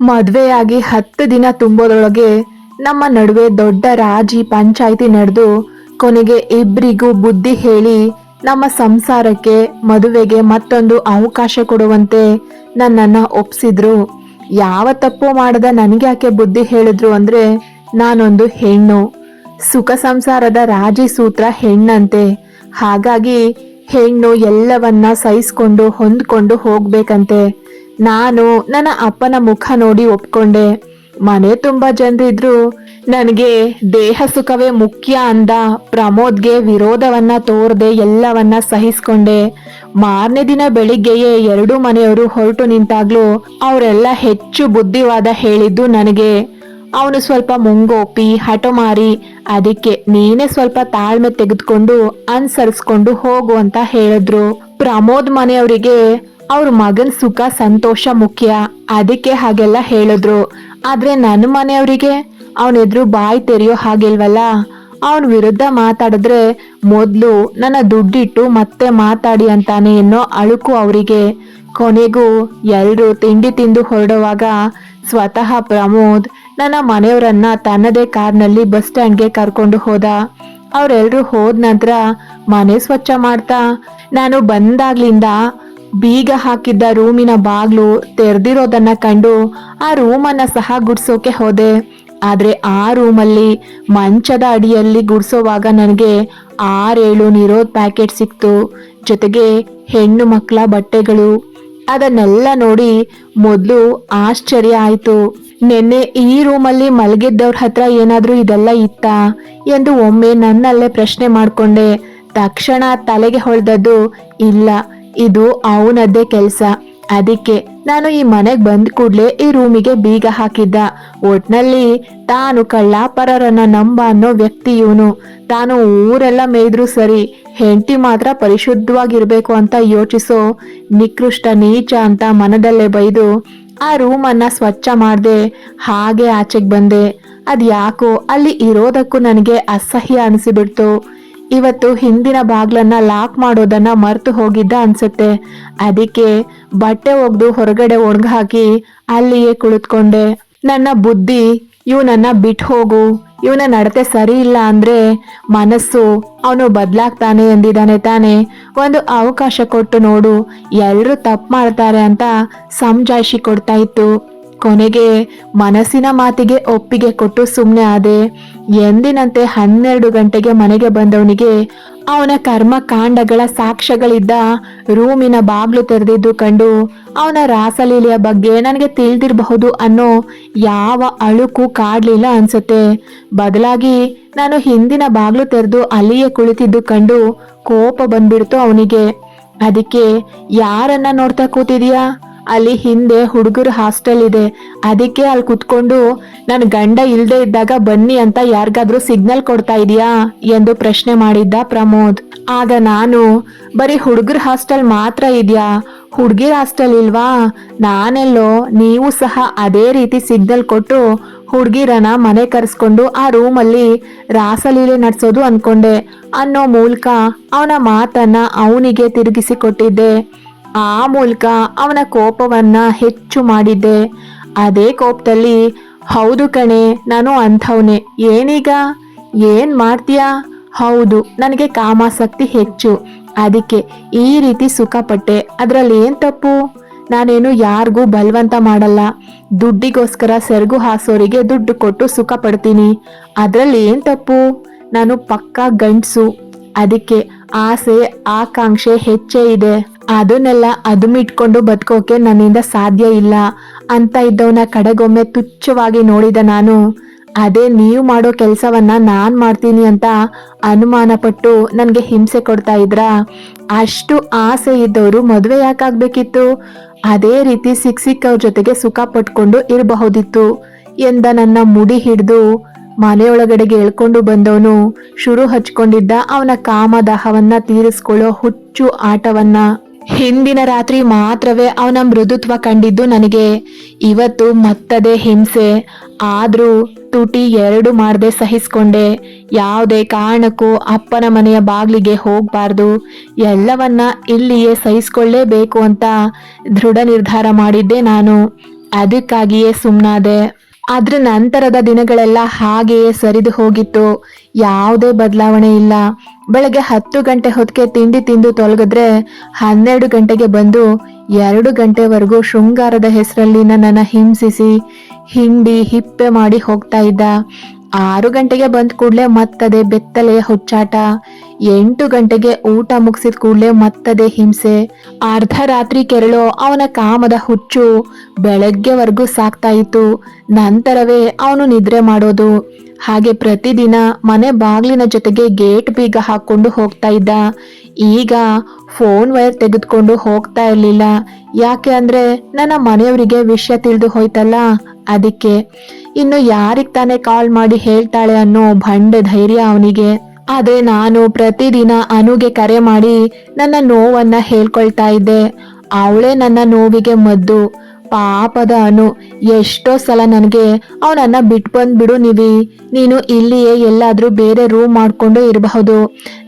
ಮದ್ವೆಯಾಗಿ ಹತ್ತು ದಿನ ತುಂಬೋದ್ರೊಳಗೆ ನಮ್ಮ ನಡುವೆ ದೊಡ್ಡ ರಾಜಿ ಪಂಚಾಯಿತಿ ನಡೆದು ಕೊನೆಗೆ ಇಬ್ಬರಿಗೂ ಬುದ್ಧಿ ಹೇಳಿ ನಮ್ಮ ಸಂಸಾರಕ್ಕೆ ಮದುವೆಗೆ ಮತ್ತೊಂದು ಅವಕಾಶ ಕೊಡುವಂತೆ ನನ್ನನ್ನು ಒಪ್ಪಿಸಿದ್ರು ಯಾವ ತಪ್ಪು ಮಾಡದ ನನಗೆ ಯಾಕೆ ಬುದ್ಧಿ ಹೇಳಿದ್ರು ಅಂದರೆ ನಾನೊಂದು ಹೆಣ್ಣು. ಸುಖ ಸಂಸಾರದ ರಾಜಿ ಸೂತ್ರ ಹೆಣ್ಣಂತೆ. ಹಾಗಾಗಿ ಹೆಣ್ಣು ಎಲ್ಲವನ್ನ ಸಹಿಸ್ಕೊಂಡು ಹೊಂದ್ಕೊಂಡು ಹೋಗ್ಬೇಕಂತೆ. ನಾನು ನನ್ನ ಅಪ್ಪನ ಮುಖ ನೋಡಿ ಒಪ್ಕೊಂಡೆ. ಮನೆ ತುಂಬಾ ಜನರಿದ್ರು, ನನಗೆ ದೇಹ ಸುಖವೇ ಮುಖ್ಯ ಅಂದ. ಪ್ರಮೋದ್ಗೆ ವಿರೋಧವನ್ನ ತೋರದೆ ಎಲ್ಲವನ್ನ ಸಹಿಸ್ಕೊಂಡೆ. ಮಾರನೇ ದಿನ ಬೆಳಿಗ್ಗೆಯೇ ಎರಡು ಮನೆಯವರು ಹೊರಟು ನಿಂತಾಗ್ಲೂ, ಅವರೆಲ್ಲ ಹೆಚ್ಚು ಬುದ್ಧಿವಾದ ಹೇಳಿದ್ದು ನನಗೆ. ಅವನು ಸ್ವಲ್ಪ ಮುಂಗೋಪಿ, ಹಠಮಾರಿ, ಅದಕ್ಕೆ ನೀನೇ ಸ್ವಲ್ಪ ತಾಳ್ಮೆ ತೆಗೆದುಕೊಂಡು ಅನ್ಸರಿಸ್ಕೊಂಡು ಹೋಗು ಅಂತ ಹೇಳಿದ್ರು. ಪ್ರಮೋದ್ ಮನೆಯವರಿಗೆ ಅವ್ರ ಮಗನ್ ಸುಖ, ಸಂತೋಷ ಮುಖ್ಯ. ಅದಕ್ಕೆ ಹಾಗೆಲ್ಲ ಹೇಳಿದ್ರು. ಆದ್ರೆ ನನ್ನ ಮನೆಯವರಿಗೆ ಎದುರು ಬಾಯಿ ತೆರೆಯೋ ಹಾಗಿಲ್ವಲ್ಲ? ಅವನ ವಿರುದ್ಧ ಮಾತಾಡಿದ್ರೆ ಮೊದ್ಲು ನನ್ನ ದುಡ್ಡಿಟ್ಟು ಮತ್ತೆ ಮಾತಾಡಿ ಅಂತಾನೆ ಎನ್ನೋ ಅಳುಕು ಅವರಿಗೆ. ಕೊನೆಗೂ ಎಲ್ಲರೂ ತಿಂಡಿ ತಿಂದು ಹೊರಡುವಾಗ ಸ್ವತಃ ಪ್ರಮೋದ್ ನನ್ನ ಮನೆಯವರನ್ನ ತನ್ನದೇ ಕಾರ್ನಲ್ಲಿ ಬಸ್ ಸ್ಟ್ಯಾಂಡ್ಗೆ ಕರ್ಕೊಂಡು ಹೋದ. ಅವರೆಲ್ಲರೂ ಹೋದ ನಂತರ ಮನೆ ಸ್ವಚ್ಛ ಮಾಡ್ತಾ, ನಾನು ಬಂದಾಗ್ಲಿಂದ ಬೀಗ ಹಾಕಿದ್ದ ರೂಮಿನ ಬಾಗ್ಲು ತೆರೆದಿರೋದನ್ನ ಕಂಡು ಆ ರೂಮನ್ನ ಸಹ ಗುಡ್ಸೋಕೆ ಹೋದೆ. ಆದ್ರೆ ಆ ರೂಮಲ್ಲಿ ಮಂಚದ ಅಡಿಯಲ್ಲಿ ಗುಡ್ಸೋವಾಗ ನನಗೆ ಆರೇಳು ನಿರೋದ್ ಪ್ಯಾಕೆಟ್ ಸಿಕ್ತು. ಜೊತೆಗೆ ಹೆಣ್ಣು ಮಕ್ಕಳ ಬಟ್ಟೆಗಳು. ಅದನ್ನೆಲ್ಲ ನೋಡಿ ಮೊದಲು ಆಶ್ಚರ್ಯ ಆಯಿತು. ನಿನ್ನೆ ಈ ರೂಮಲ್ಲಿ ಮಲಗಿದ್ದವ್ರ ಹತ್ರ ಏನಾದರೂ ಇದೆಲ್ಲ ಇತ್ತಾ ಎಂದು ಒಮ್ಮೆ ನನ್ನಲ್ಲೇ ಪ್ರಶ್ನೆ ಮಾಡ್ಕೊಂಡೆ. ತಕ್ಷಣ ತಲೆಗೆ ಹೊಳ್ದದ್ದು ಇಲ್ಲ. ಇದು ಅವನದ್ದೇ ಕೆಲ್ಸ. ಅದಕ್ಕೆ ನಾನು ಈ ಮನೆಗೆ ಬಂದ ಕೂಡ್ಲೆ ಈ ರೂಮಿಗೆ ಬೀಗ ಹಾಕಿದ್ದ. ಒಟ್ನಲ್ಲಿ ತಾನು ಕಳ್ಳ ಪರರನ್ನ ನಂಬ ಅನ್ನೋ ವ್ಯಕ್ತಿ ಇವನು. ತಾನು ಊರೆಲ್ಲ ಮೇಯ್ದ್ರು ಸರಿ, ಹೆಂಡತಿ ಮಾತ್ರ ಪರಿಶುದ್ಧವಾಗಿರ್ಬೇಕು ಅಂತ ಯೋಚಿಸೋ ನಿಕೃಷ್ಟ ನೀಚ ಅಂತ ಮನದಲ್ಲೇ ಬೈದು ಆ ರೂಮನ್ನ ಸ್ವಚ್ಛ ಮಾಡಿದೆ, ಹಾಗೆ ಆಚೆಗೆ ಬಂದೆ. ಅದ್ಯಾಕೋ ಅಲ್ಲಿ ಇರೋದಕ್ಕೂ ನನಗೆ ಅಸಹ್ಯ ಅನಿಸಿಬಿಡ್ತು. ಇವತ್ತು ಹಿಂದಿನ ಬಾಗ್ಲನ್ನ ಲಾಕ್ ಮಾಡೋದನ್ನ ಮರ್ತು ಹೋಗಿದ್ದ ಅನ್ಸುತ್ತೆ. ಅದಕ್ಕೆ ಬಟ್ಟೆ ಒಗ್ದು ಹೊರಗಡೆ ಒಣಗ ಹಾಕಿ ಅಲ್ಲಿಯೇ ಕುಳಿತುಕೊಂಡೆ. ನನ್ನ ಬುದ್ಧಿ ಇವನನ್ನ ಬಿಟ್ಟು ಹೋಗು, ಇವನ ನಡತೆ ಸರಿ ಇಲ್ಲ ಅಂದ್ರೆ ಮನಸ್ಸು ಅವನು ಬದ್ಲಾಗ್ತಾನೆ ಎಂದಿದ್ದಾನೆ ತಾನೆ. ಒಂದು ಅವಕಾಶ ಕೊಟ್ಟು ನೋಡು ಎಲ್ಲರೂ ತಪ್ಪು ಮಾಡ್ತಾರೆ ಅಂತ ಸಮಜಾಯಿಸಿ ಕೊಡ್ತಾ ಇತ್ತು. ಕೊನೆಗೆ ಮನಸ್ಸಿನ ಮಾತಿಗೆ ಒಪ್ಪಿಗೆ ಕೊಟ್ಟು ಸುಮ್ಮನೆ ಆದೆ. ಎಂದಿನಂತೆ ಹನ್ನೆರಡು ಗಂಟೆಗೆ ಮನೆಗೆ ಬಂದವನಿಗೆ ಅವನ ಕರ್ಮ ಕಾಂಡಗಳ ಸಾಕ್ಷ್ಯಗಳಿದ್ದ ರೂಮಿನ ಬಾಗ್ಲು ತೆರೆದಿದ್ದು ಕಂಡು ಅವನ ರಾಸಲೀಲೆಯ ಬಗ್ಗೆ ನನಗೆ ತಿಳಿದಿರಬಹುದು ಅನ್ನೋ ಯಾವ ಅಳುಕು ಕಾಡ್ಲಿಲ್ಲ ಅನ್ಸುತ್ತೆ. ಬದಲಾಗಿ ನಾನು ಹಿಂದಿನ ಬಾಗ್ಲು ತೆರೆದು ಅಲ್ಲಿಯೇ ಕುಳಿತಿದ್ದು ಕಂಡು ಕೋಪ ಬಂದ್ಬಿಡ್ತು ಅವನಿಗೆ. ಅದಕ್ಕೆ ಯಾರನ್ನ ನೋಡ್ತಾ ಕೂತಿದೀಯಾ ಅಲ್ಲಿ ಹಿಂದೆ ಹುಡುಗರ ಹಾಸ್ಟೆಲ್ ಇದೆ. ಅದಕ್ಕೆ ಅಲ್ಲಿ ಕುತ್ಕೊಂಡು ನನ್ನ ಗಂಡ ಇಲ್ದೇ ಇದ್ದಾಗ ಬನ್ನಿ ಅಂತ ಯಾರಿಗಾದ್ರೂ ಸಿಗ್ನಲ್ ಕೊಡ್ತಾ ಇದೀಯಾ? ಎಂದು ಪ್ರಶ್ನೆ ಮಾಡಿದ್ದ ಪ್ರಮೋದ್. ಆಗ ನಾನು, ಬರೀ ಹುಡುಗರ ಹಾಸ್ಟೆಲ್ ಮಾತ್ರ ಇದೆಯಾ? ಹುಡುಗಿರ ಹಾಸ್ಟೆಲ್ ಇಲ್ವಾ? ನಾನೆಲ್ಲೋ, ನೀವು ಸಹ ಅದೇ ರೀತಿ ಸಿಗ್ನಲ್ ಕೊಟ್ಟು ಹುಡುಗಿರನ ಮನೆ ಕರೆಸ್ಕೊಂಡು ಆ ರೂಮಲ್ಲಿ ರಾಸಲೀಲೆ ನಡೆಸೋದು ಅನ್ಕೊಂಡೆ. ಅನ್ನೋ ಮೂಲಕ ಅವನ ಮಾತನ್ನ ಅವನಿಗೆ ತಿರುಗಿಸಿ ಕೊಟ್ಟಿದ್ದೆ. ಆ ಮೂಲಕ ಅವನ ಕೋಪವನ್ನ ಹೆಚ್ಚು ಮಾಡಿದ್ದೆ. ಅದೇ ಕೋಪದಲ್ಲಿ, ಹೌದು ಕಣೆ, ನಾನು ಅಂಥವನೇ. ಏನೀಗ? ಏನ್ ಮಾಡ್ತೀಯಾ? ಹೌದು, ನನಗೆ ಕಾಮಾಸಕ್ತಿ ಹೆಚ್ಚು. ಅದಕ್ಕೆ ಈ ರೀತಿ ಸುಖಪಟ್ಟೆ. ಅದರಲ್ಲಿ ಏನ್ ತಪ್ಪು? ನಾನೇನು ಯಾರಿಗೂ ಬಲವಂತ ಮಾಡಲ್ಲ. ದುಡ್ಡಿಗೋಸ್ಕರ ಸೆರಗು ಹಾಸೋರಿಗೆ ದುಡ್ಡು ಕೊಟ್ಟು ಸುಖ ಪಡ್ತೀನಿ ಅದ್ರಲ್ಲಿ ಏನ್ ತಪ್ಪು? ನಾನು ಪಕ್ಕಾ ಗಂಡಸು. ಅದಕ್ಕೆ ಆಸೆ, ಆಕಾಂಕ್ಷೆ ಹೆಚ್ಚೇ ಇದೆ. ಅದನ್ನೆಲ್ಲ ಅದುಮಿಟ್ಕೊಂಡು ಬದುಕೋಕೆ ನನ್ನಿಂದ ಸಾಧ್ಯ ಇಲ್ಲ ಅಂತ ಇದ್ದವನ ಕಡೆಗೊಮ್ಮೆ ತುಚ್ಛವಾಗಿ ನೋಡಿದ ನಾನು. ಅದೇ ನೀವು ಮಾಡೋ ಕೆಲಸವನ್ನ ನಾನು ಮಾಡ್ತೀನಿ ಅಂತ ಅನುಮಾನ ಪಟ್ಟು ನನಗೆ ಹಿಂಸೆ ಕೊಡ್ತಾ ಇದ್ರ? ಅಷ್ಟು ಆಸೆ ಇದ್ದವರು ಮದುವೆ ಯಾಕಾಗ್ಬೇಕಿತ್ತು? ಅದೇ ರೀತಿ ಸಿಕ್ ಸಿಕ್ಕವ್ರ ಜೊತೆಗೆ ಸುಖ ಪಟ್ಕೊಂಡು ಇರಬಹುದಿತ್ತು ಎಂದ ನನ್ನ ಮುಡಿ ಹಿಡಿದು ಮನೆಯೊಳಗಡೆಗೆ ಎಳ್ಕೊಂಡು ಬಂದವನು ಶುರು ಹಚ್ಕೊಂಡಿದ್ದ ಅವನ ಕಾಮದಾಹವನ್ನ ತೀರಿಸ್ಕೊಳ್ಳೋ ಹುಚ್ಚು ಆಟವನ್ನ. ಹಿಂದಿನ ರಾತ್ರಿ ಮಾತ್ರವೇ ಅವನ ಮೃದುತ್ವ ಕಂಡಿದ್ದು ನನಗೆ. ಇವತ್ತು ಮತ್ತದೆ ಹಿಂಸೆ. ಆದರೂ ತುಟಿ ಎರಡು ಮಾಡದೆ ಸಹಿಸ್ಕೊಂಡೆ. ಯಾವುದೇ ಕಾರಣಕ್ಕೂ ಅಪ್ಪನ ಮನೆಯ ಬಾಗಿಲಿಗೆ ಹೋಗಬಾರ್ದು. ಎಲ್ಲವನ್ನ ಇಲ್ಲಿಯೇ ಸಹಿಸ್ಕೊಳ್ಳೇಬೇಕು ಅಂತ ದೃಢ ನಿರ್ಧಾರ ಮಾಡಿದ್ದೆ ನಾನು. ಅದಕ್ಕಾಗಿಯೇ ಸುಮ್ಮನಾದೆ ಅದ್ರ ನಂತರದ ದಿನಗಳೆಲ್ಲ ಹಾಗೆಯೇ ಸರಿದು ಹೋಗಿತ್ತು. ಯಾವುದೇ ಬದಲಾವಣೆ ಇಲ್ಲ. ಬೆಳಗ್ಗೆ ಹತ್ತು ಗಂಟೆ ಹೊತ್ತಿಗೆ ತಿಂಡಿ ತಿಂದು ತೊಲಗಿದ್ರೆ ಹನ್ನೆರಡು ಗಂಟೆಗೆ ಬಂದು ಎರಡು ಗಂಟೆವರೆಗೂ ಶೃಂಗಾರದ ಹೆಸರಲ್ಲಿ ನನ್ನನ್ನು ಹಿಂಸಿಸಿ, ಹಿಂಡಿ, ಹಿಪ್ಪೆ ಮಾಡಿ ಹೋಗ್ತಾ ಇದ್ದ. ಆರು ಗಂಟೆಗೆ ಬಂದ ಕೂಡಲೇ ಮತ್ತದೆ ಬೆತ್ತಲೆ, ಹುಚ್ಚಾಟ. ಎಂಟು ಗಂಟೆಗೆ ಊಟ ಮುಗಿಸಿದ ಕೂಡಲೇ ಮತ್ತದೆ ಹಿಂಸೆ. ಅರ್ಧ ರಾತ್ರಿ ಕೆರಳೋ ಅವನ ಕಾಮದ ಹುಚ್ಚು ಬೆಳಗ್ಗೆವರೆಗೂ ಸಾಕ್ತಾ ಇತ್ತು. ನಂತರವೇ ಅವನು ನಿದ್ರೆ ಮಾಡೋದು. ಹಾಗೆ ಪ್ರತಿದಿನ ಮನೆ ಬಾಗಿಲಿನ ಜೊತೆಗೆ ಗೇಟ್ ಬೀಗ ಹಾಕೊಂಡು ಹೋಗ್ತಾ ಇದ್ದ. ಈಗ ಫೋನ್ ವೈರ್ ತೆಗೆದುಕೊಂಡು ಹೋಗ್ತಾ ಇರ್ಲಿಲ್ಲ. ಯಾಕೆ ಅಂದ್ರೆ ನನ್ನ ಮನೆಯವರಿಗೆ ವಿಷಯ ತಿಳಿದು ಹೋಯ್ತಲ್ಲ. ಅದಕ್ಕೆ ಇನ್ನು ಯಾರಿಗ್ ತಾನೇ ಕಾಲ್ ಮಾಡಿ ಹೇಳ್ತಾಳೆ ಅನ್ನೋ ಭಂಡೆ ಧೈರ್ಯ ಅವನಿಗೆ. ಆದ್ರೆ ನಾನು ಪ್ರತಿದಿನ ಅನುಗೆ ಕರೆ ಮಾಡಿ ನನ್ನ ನೋವನ್ನ ಹೇಳ್ಕೊಳ್ತಾ ಇದ್ದೆ. ಅವಳೇ ನನ್ನ ನೋವಿಗೆ ಮದ್ದು. ಪಾಪದ ಅನು ಎಷ್ಟೋ ಸಲ ನನಗೆ ಅವನನ್ನ ಬಿಟ್ಟು ಬಂದ್ಬಿಡು ನೀವಿ. ನೀನು ಇಲ್ಲಿಯೇ ಎಲ್ಲಾದರೂ ಬೇರೆ ರೂಮ್ ಮಾಡಿಕೊಂಡು ಇರಬಹುದು.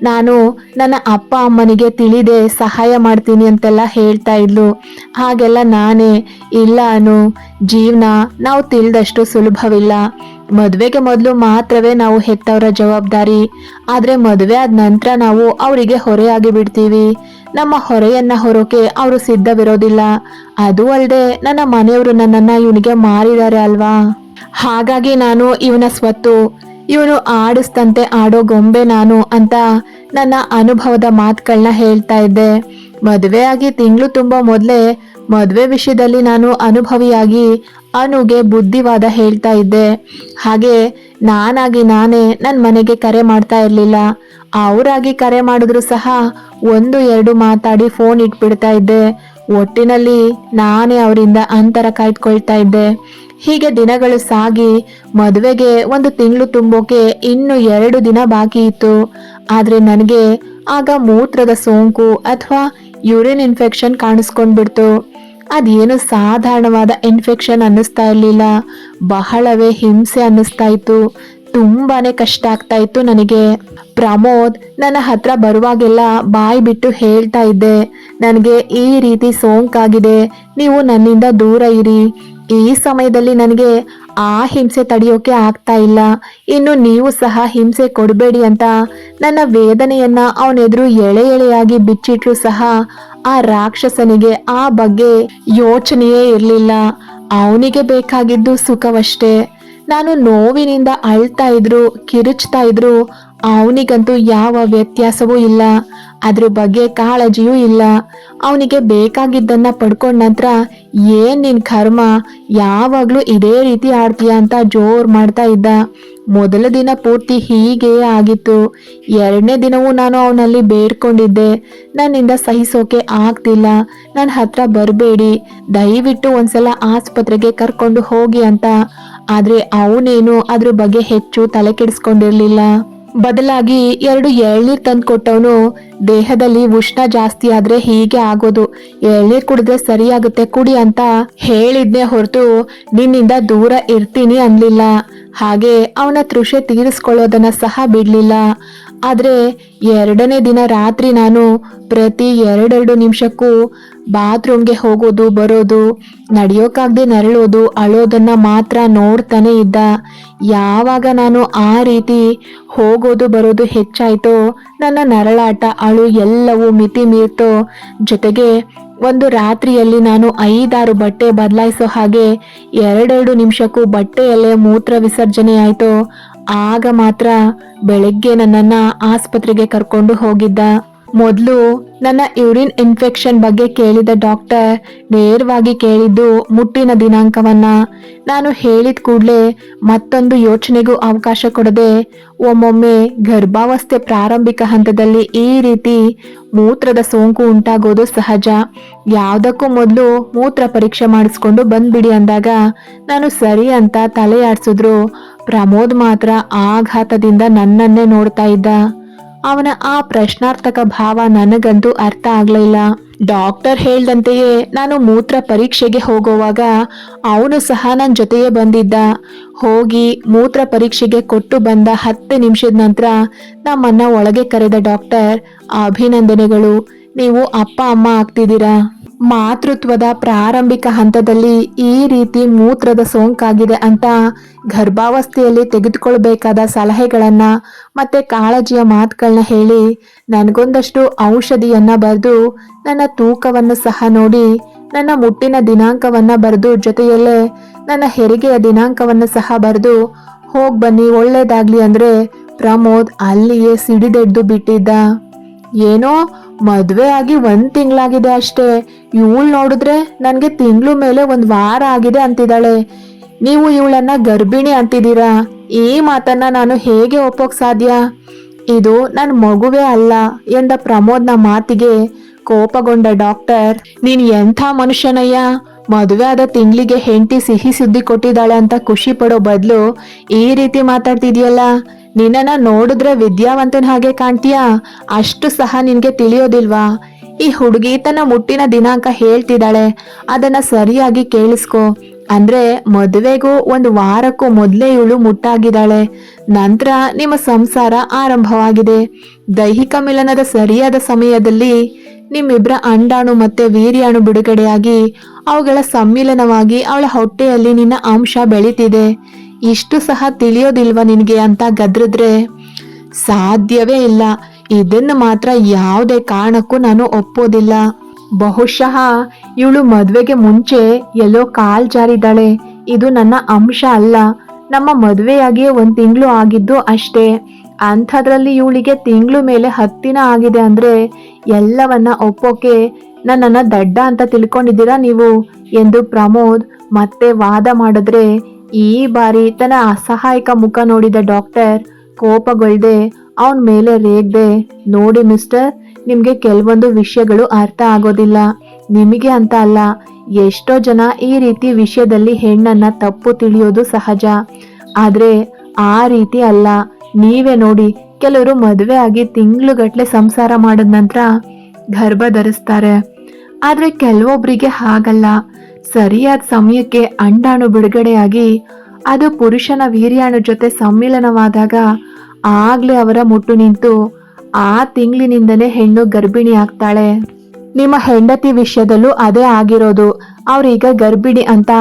ನಾನು ನನ್ನ ಅಪ್ಪ ಅಮ್ಮನಿಗೆ ತಿಳಿದೆ, ಸಹಾಯ ಮಾಡ್ತೀನಿ ಅಂತೆಲ್ಲ ಹೇಳ್ತಾ ಇದ್ಲು. ಹಾಗೆಲ್ಲ ನಾನೇ. ಇಲ್ಲ ಅನು, ಜೀವನ ನಾವು ತಿಳಿದಷ್ಟು ಸುಲಭವಿಲ್ಲ. ಮದುವೆಗೆ ಮೊದಲು ಮಾತ್ರವೇ ನಾವು ಹೆತ್ತವರ ಜವಾಬ್ದಾರಿ. ಆದ್ರೆ ಮದುವೆ ಆದ ನಂತರ ನಾವು ಅವರಿಗೆ ಹೊರೆಯಾಗಿ ಬಿಡ್ತೀವಿ. ನಮ್ಮ ಹೊರೆಯನ್ನ ಹೊರೋಕೆ ಅವರು ಸಿದ್ಧವಿರೋದಿಲ್ಲ. ಅದು ಅಲ್ಲದೆ ನನ್ನ ಮನೆಯವರು ನನ್ನನ್ನ ಇವನಿಗೆ ಮಾರಿದ್ದಾರೆ ಅಲ್ವಾ? ಹಾಗಾಗಿ ನಾನು ಇವನ ಸ್ವತ್ತು, ಇವನು ಆಡಿಸ್ತಂತೆ ಆಡೋ ಗೊಂಬೆ ನಾನು ಅಂತ ನನ್ನ ಅನುಭವದ ಮಾತುಗಳನ್ನ ಹೇಳ್ತಾ ಇದ್ದೆ. ಮದುವೆ ಆಗಿ ತಿಂಗಳು ತುಂಬ ಮೊದಲೇ ಮದುವೆ ವಿಷಯದಲ್ಲಿ ನಾನು ಅನುಭವಿಯಾಗಿ ಅನುಗೆ ಬುದ್ಧಿವಾದ ಹೇಳ್ತಾ ಇದ್ದೆ. ಹಾಗೆ ನಾನಾಗಿ ನಾನೇ ನನ್ನ ಮನೆಗೆ ಕರೆ ಮಾಡ್ತಾ ಇರಲಿಲ್ಲ. ಅವರಾಗಿ ಕರೆ ಮಾಡಿದ್ರು ಸಹ ಒಂದು, ಎರಡು ಮಾತಾಡಿ ಫೋನ್ ಇಟ್ಬಿಡ್ತಾ ಇದ್ದೆ. ಒಟ್ಟಿನಲ್ಲಿ ನಾನೇ ಅವರಿಂದ ಅಂತರ ಕಾಯ್ದುಕೊಳ್ತಾ ಇದ್ದೆ. ಹೀಗೆ ದಿನಗಳು ಸಾಗಿ, ಮದುವೆಗೆ ಒಂದು ತಿಂಗಳು ತುಂಬೋಕೆ ಇನ್ನು ಎರಡು ದಿನ ಬಾಕಿ ಇತ್ತು. ಆದ್ರೆ ನನಗೆ ಆಗ ಮೂತ್ರದ ಸೋಂಕು ಅಥವಾ ಯೂರಿನ್ ಇನ್ಫೆಕ್ಷನ್ ಕಾಣಿಸ್ಕೊಂಡ್ಬಿಡ್ತು. ಅದೇನು ಸಾಧಾರಣವಾದ ಇನ್ಫೆಕ್ಷನ್ ಅನ್ನಿಸ್ತಾ ಇರಲಿಲ್ಲ. ಬಹಳವೇ ಹಿಂಸೆ ಅನ್ನಿಸ್ತಾ ಇತ್ತು. ತುಂಬಾನೇ ಕಷ್ಟ ಆಗ್ತಾ ಇತ್ತು ನನಗೆ. ಪ್ರಮೋದ್, ನನ್ನ ಹತ್ರ ಬರುವಾಗೆಲ್ಲ ಬಾಯಿ ಬಿಟ್ಟು ಹೇಳ್ತಾ ಇದ್ದೆ. ನನಗೆ ಈ ರೀತಿ ಸೋಂಕಾಗಿದೆ. ನೀವು ನನ್ನಿಂದ ದೂರ ಇರಿ. ಈ ಸಮಯದಲ್ಲಿ ನನಗೆ ಆ ಹಿಂಸೆ ತಡೆಯೋಕೆ ಆಗ್ತಾ ಇಲ್ಲ. ಇನ್ನು ನೀವು ಸಹ ಹಿಂಸೆ ಕೊಡಬೇಡಿ ಅಂತ ನನ್ನ ವೇದನೆಯನ್ನ ಅವನೆದುರು ಎಳೆ ಎಳೆಯಾಗಿ ಬಿಚ್ಚಿಟ್ರು ಸಹ ಆ ರಾಕ್ಷಸನಿಗೆ ಆ ಬಗ್ಗೆ ಯೋಚನೆಯೇ ಇರಲಿಲ್ಲ. ಅವನಿಗೆ ಬೇಕಾಗಿದ್ದು ಸುಖವಷ್ಟೇ. ನಾನು ನೋವಿನಿಂದ ಅಳ್ತಾ ಇದ್ರು, ಕಿರುಚ್ತಾ ಇದ್ರು, ಅವನಿಗಂತೂ ಯಾವ ವ್ಯತ್ಯಾಸವೂ ಇಲ್ಲ. ಅದ್ರ ಬಗ್ಗೆ ಕಾಳಜಿಯೂ ಇಲ್ಲ. ಅವನಿಗೆ ಬೇಕಾಗಿದ್ದನ್ನ ಪಡ್ಕೊಂಡ ನಂತರ, ಏನ್ ನಿನ್ ಕರ್ಮ? ಯಾವಾಗ್ಲೂ ಇದೇ ರೀತಿ ಆಡ್ತೀಯ? ಅಂತ ಜೋರ್ ಮಾಡ್ತಾ ಇದ್ದ. ಮೊದಲ ದಿನ ಪೂರ್ತಿ ಹೀಗೆ ಆಗಿತ್ತು. ಎರಡನೇ ದಿನವೂ ನಾನು ಅವನಲ್ಲಿ ಬೇಡ್ಕೊಂಡಿದ್ದೆ. ನನ್ನಿಂದ ಸಹಿಸೋಕೆ ಆಗ್ತಿಲ್ಲ. ನನ್ನ ಹತ್ರ ಬರಬೇಡಿ. ದಯವಿಟ್ಟು ಒಂದ್ಸಲ ಆಸ್ಪತ್ರೆಗೆ ಕರ್ಕೊಂಡು ಹೋಗಿ ಅಂತ. ಆದ್ರೆ ಅವನೇನು ಅದ್ರ ಬಗ್ಗೆ ಹೆಚ್ಚು ತಲೆ ಕೆಡಿಸ್ಕೊಂಡಿರ್ಲಿಲ್ಲ. ಬದಲಾಗಿ ಎರಡು ಎಳ್ನೀರ್ ತಂದು ಕೊಟ್ಟವನು ದೇಹದಲ್ಲಿ ಉಷ್ಣ ಜಾಸ್ತಿ ಆದ್ರೆ ಹೀಗೆ ಆಗೋದು. ಎಳ್ನೀರ್ ಕುಡಿದ್ರೆ ಸರಿಯಾಗುತ್ತೆ ಕುಡಿ ಅಂತ ಹೇಳಿದ್ನೆ ಹೊರತು ನಿನ್ನಿಂದ ದೂರ ಇರ್ತೀನಿ ಅನ್ಲಿಲ್ಲ. ಹಾಗೆ ಅವನ ತೃಷೆ ತೀರಿಸ್ಕೊಳ್ಳೋದನ್ನ ಸಹ ಬಿಡ್ಲಿಲ್ಲ. ಆದ್ರೆ ಎರಡನೇ ದಿನ ರಾತ್ರಿ ನಾನು ಪ್ರತಿ ಎರಡೆರಡು ನಿಮಿಷಕ್ಕೂ ಬಾತ್ರೂಮ್ಗೆ ಹೋಗೋದು, ಬರೋದು ನಡೆಯೋಕ್ಕಾಗದೆ ನರಳೋದು, ಅಳೋದನ್ನ ಮಾತ್ರ ನೋಡ್ತಾನೆ ಇದ್ದ. ಯಾವಾಗ ನಾನು ಆ ರೀತಿ ಹೋಗೋದು, ಬರೋದು ಹೆಚ್ಚಾಯಿತೋ, ನನ್ನ ನರಳಾಟ, ಅಳು ಎಲ್ಲವೂ ಮಿತಿ ಮೀರ್ತೋ, ಜೊತೆಗೆ ಒಂದು ರಾತ್ರಿಯಲ್ಲಿ ನಾನು ಐದಾರು ಬಟ್ಟೆ ಬದಲಾಯಿಸೋ ಹಾಗೆ ಎರಡೆರಡು ನಿಮಿಷಕ್ಕೂ ಬಟ್ಟೆಯಲ್ಲೇ ಮೂತ್ರ ವಿಸರ್ಜನೆ ಆಯ್ತೋ ಆಗ ಮಾತ್ರ ಬೆಳಗ್ಗೆ ನನ್ನನ್ನ ಆಸ್ಪತ್ರೆಗೆ ಕರ್ಕೊಂಡು ಹೋಗಿದ್ದ. ಮೊದಲು ನನ್ನ ಯೂರಿನ್ ಇನ್ಫೆಕ್ಷನ್ ಬಗ್ಗೆ ಕೇಳಿದ ಡಾಕ್ಟರ್ ನೇರವಾಗಿ ಕೇಳಿದ್ದು ಮುಟ್ಟಿನ ದಿನಾಂಕವನ್ನ. ನಾನು ಹೇಳಿದ ಕೂಡಲೇ ಮತ್ತೊಂದು ಯೋಚನೆಗೂ ಅವಕಾಶ ಕೊಡದೆ ಒಮ್ಮೊಮ್ಮೆ ಗರ್ಭಾವಸ್ಥೆ ಪ್ರಾರಂಭಿಕ ಹಂತದಲ್ಲಿ ಈ ರೀತಿ ಮೂತ್ರದ ಸೋಂಕು ಉಂಟಾಗೋದು ಸಹಜ. ಯಾವುದಕ್ಕೂ ಮೊದಲು ಮೂತ್ರ ಪರೀಕ್ಷೆ ಮಾಡಿಸ್ಕೊಂಡು ಬಂದ್ಬಿಡಿ ಅಂದಾಗ ನಾನು ಸರಿ ಅಂತ ತಲೆ ಆಡ್ಸಿದ್ರು. ಪ್ರಮೋದ್ ಮಾತ್ರ ಆಘಾತದಿಂದ ನನ್ನನ್ನೇ ನೋಡ್ತಾ ಇದ್ದ. ಅವನ ಆ ಪ್ರಶ್ನಾರ್ಥಕ ಭಾವ ನನಗಂತೂ ಅರ್ಥ ಆಗ್ಲಿಲ್ಲ. ಡಾಕ್ಟರ್ ಹೇಳ್ದಂತೆಯೇ ನಾನು ಮೂತ್ರ ಪರೀಕ್ಷೆಗೆ ಹೋಗುವಾಗ ಅವನು ಸಹ ನನ್ನ ಜೊತೆಯೇ ಬಂದಿದ್ದ. ಹೋಗಿ ಮೂತ್ರ ಪರೀಕ್ಷೆಗೆ ಕೊಟ್ಟು ಬಂದ ಹತ್ತು ನಿಮಿಷದ ನಂತರ ನಮ್ಮನ್ನ ಒಳಗೆ ಕರೆದ ಡಾಕ್ಟರ್, ಅಭಿನಂದನೆಗಳು. ನೀವು ಅಪ್ಪ, ಅಮ್ಮ ಆಗ್ತಿದ್ದೀರಾ? ಮಾತೃತ್ವದ ಪ್ರಾರಂಭಿಕ ಹಂತದಲ್ಲಿ ಈ ರೀತಿ ಮೂತ್ರದ ಸೋಂಕಾಗಿದೆ ಅಂತ ಗರ್ಭಾವಸ್ಥೆಯಲ್ಲಿ ತೆಗೆದುಕೊಳ್ಬೇಕಾದ ಸಲಹೆಗಳನ್ನ ಮತ್ತೆ ಕಾಳಜಿಯ ಮಾತುಗಳನ್ನ ಹೇಳಿ ನನಗೊಂದಷ್ಟು ಔಷಧಿಯನ್ನ ಬರೆದು ನನ್ನ ತೂಕವನ್ನು ಸಹ ನೋಡಿ, ನನ್ನ ಮುಟ್ಟಿನ ದಿನಾಂಕವನ್ನ ಬರೆದು ಜೊತೆಯಲ್ಲೇ ನನ್ನ ಹೆರಿಗೆಯ ದಿನಾಂಕವನ್ನು ಸಹ ಬರೆದು ಹೋಗಿ ಬನ್ನಿ, ಒಳ್ಳೇದಾಗ್ಲಿ ಅಂದ್ರೆ ಪ್ರಮೋದ್ ಅಲ್ಲಿಯೇ ಸಿಡಿದೆಡ್ದು ಬಿಟ್ಟಿದ್ದ. ಏನೋ ಮದ್ವೆ ಆಗಿ ಒಂದ್ ತಿಂಗಳಾಗಿದೆ ಅಷ್ಟೇ. ಇವಳು ನೋಡಿದ್ರೆ ನನ್ಗೆ ತಿಂಗಳು ಮೇಲೆ ಒಂದ್ ವಾರ ಆಗಿದೆ ಅಂತಿದ್ದಾಳೆ. ನೀವು ಇವಳನ್ನ ಗರ್ಭಿಣಿ ಅಂತಿದ್ದೀರಾ? ಈ ಮಾತನ್ನ ನಾನು ಹೇಗೆ ಒಪ್ಪೋಕ್ ಸಾಧ್ಯ? ಇದು ನನ್ನ ಮಗುವೇ ಅಲ್ಲ ಎಂದ ಪ್ರಮೋದ್ನ ಮಾತಿಗೆ ಕೋಪಗೊಂಡ ಡಾಕ್ಟರ್. ನೀನ್ ಎಂಥ ಮನುಷ್ಯನಯ್ಯ? ಮದುವೆ ಆದ ತಿಂಗಳಿಗೆ ಹೆಂಡತಿ ಸಿಹಿ ಸುದ್ದಿ ಕೊಟ್ಟಿದ್ದಾಳೆ ಅಂತ ಖುಷಿ ಪಡೋ ಬದಲು ಈ ರೀತಿ ಮಾತಾಡ್ತಿದ್ಯಲ್ಲ? ನಿನ್ನನ್ನ ನೋಡಿದ್ರೆ ವಿದ್ಯಾವಂತನ ಹಾಗೆ ಕಾಣ್ತೀಯಾ? ಅಷ್ಟು ಸಹ ನಿನಗೆ ತಿಳಿಯೋದಿಲ್ವಾ? ಈ ಹುಡುಗಿ ತನ್ನ ಮುಟ್ಟಿನ ದಿನಾಂಕ ಹೇಳ್ತಿದ್ದಾಳೆ. ಅದನ್ನ ಸರಿಯಾಗಿ ಕೇಳಿಸ್ಕೊ. ಅಂದ್ರೆ ಮದುವೆಗೂ ಒಂದು ವಾರಕ್ಕೂ ಮೊದಲೇ ಇವಳು ಮುಟ್ಟಾಗಿದ್ದಾಳೆ. ನಂತರ ನಿಮ್ಮ ಸಂಸಾರ ಆರಂಭವಾಗಿದೆ. ದೈಹಿಕ ಮಿಲನದ ಸರಿಯಾದ ಸಮಯದಲ್ಲಿ ನಿಮ್ಮಿಬ್ಬರ ಅಂಡಾಣು ಮತ್ತೆ ವೀರ್ಯಾಣು ಬಿಡುಗಡೆಯಾಗಿ ಅವುಗಳ ಸಮ್ಮಿಲನವಾಗಿ ಅವಳ ಹೊಟ್ಟೆಯಲ್ಲಿ ನಿನ್ನ ಅಂಶ ಬೆಳೀತಿದೆ. ಇಷ್ಟು ಸಹ ತಿಳಿಯೋದಿಲ್ವಾ ನಿನಗೆ ಅಂತ ಗದ್ರಿದ್ರೆ? ಸಾಧ್ಯವೇ ಇಲ್ಲ. ಇದನ್ನು ಮಾತ್ರ ಯಾವುದೇ ಕಾರಣಕ್ಕೂ ನಾನು ಒಪ್ಪೋದಿಲ್ಲ. ಬಹುಶಃ ಇವಳು ಮದುವೆಗೆ ಮುಂಚೆ ಎಲ್ಲೋ ಕಾಲ್ ಜಾರಿದ್ದಾಳೆ. ಇದು ನನ್ನ ಅಂಶ ಅಲ್ಲ. ನಮ್ಮ ಮದುವೆಯಾಗಿಯೇ ಒಂದು ತಿಂಗಳು ಆಗಿದ್ದು ಅಷ್ಟೇ. ಅಂಥದ್ರಲ್ಲಿ ಇವಳಿಗೆ ತಿಂಗಳು ಮೇಲೆ ಹತ್ತಿನ ಆಗಿದೆ ಅಂದ್ರೆ ಎಲ್ಲವನ್ನ ಒಪ್ಪೋಕೆ ನನ್ನನ್ನು ದಡ್ಡ ಅಂತ ತಿಳ್ಕೊಂಡಿದ್ದೀರಾ ನೀವು? ಎಂದು ಪ್ರಮೋದ್ ಮತ್ತೆ ವಾದ ಮಾಡಿದ್ರೆ ಈ ಬಾರಿ ತನ್ನ ಅಸಹಾಯಕ ಮುಖ ನೋಡಿದ ಡಾಕ್ಟರ್ ಕೋಪಗೊಳ್ಳದೆ ಅವನ ಮೇಲೆ ರೇಗ್ದೆ, ನೋಡಿ ಮಿಸ್ಟರ್, ನಿಮಗೆ ಕೆಲವೊಂದು ವಿಷಯಗಳು ಅರ್ಥ ಆಗೋದಿಲ್ಲ. ನಿಮಗೆ ಅಂತ ಅಲ್ಲ, ಎಷ್ಟೋ ಜನ ಈ ರೀತಿ ವಿಷಯದಲ್ಲಿ ಹೆಣ್ಣನ್ನ ತಪ್ಪು ತಿಳಿಯೋದು ಸಹಜ. ಆದರೆ ಆ ರೀತಿ ಅಲ್ಲ. ನೀವೇ ನೋಡಿ, ಕೆಲವರು ಮದುವೆ ಆಗಿ ತಿಂಗಳುಗಟ್ಟಲೆ ಸಂಸಾರ ಮಾಡಿದ ನಂತರ ಗರ್ಭ ಧರಿಸ್ತಾರೆ. ಆದರೆ ಕೆಲವೊಬ್ಬರಿಗೆ ಹಾಗಲ್ಲ. ಸರಿಯಾದ ಸಮಯಕ್ಕೆ ಅಂಡಾಣು ಬಿಡುಗಡೆಯಾಗಿ, ಅದು ಪುರುಷನ ವೀರ್ಯಾಣು ಜೊತೆ ಸಮ್ಮಿಲನವಾದಾಗ ಆಗ್ಲೇ ಅವರ ಮುಟ್ಟು ನಿಂತು ಆ ತಿಂಗಳಿನಿಂದನೇ ಹೆಣ್ಣು ಗರ್ಭಿಣಿ ಆಗ್ತಾಳೆ. ನಿಮ್ಮ ಹೆಂಡತಿ ವಿಷಯದಲ್ಲೂ ಅದೇ ಆಗಿರೋದು. ಅವ್ರೀಗ ಗರ್ಭಿಣಿ ಅಂತ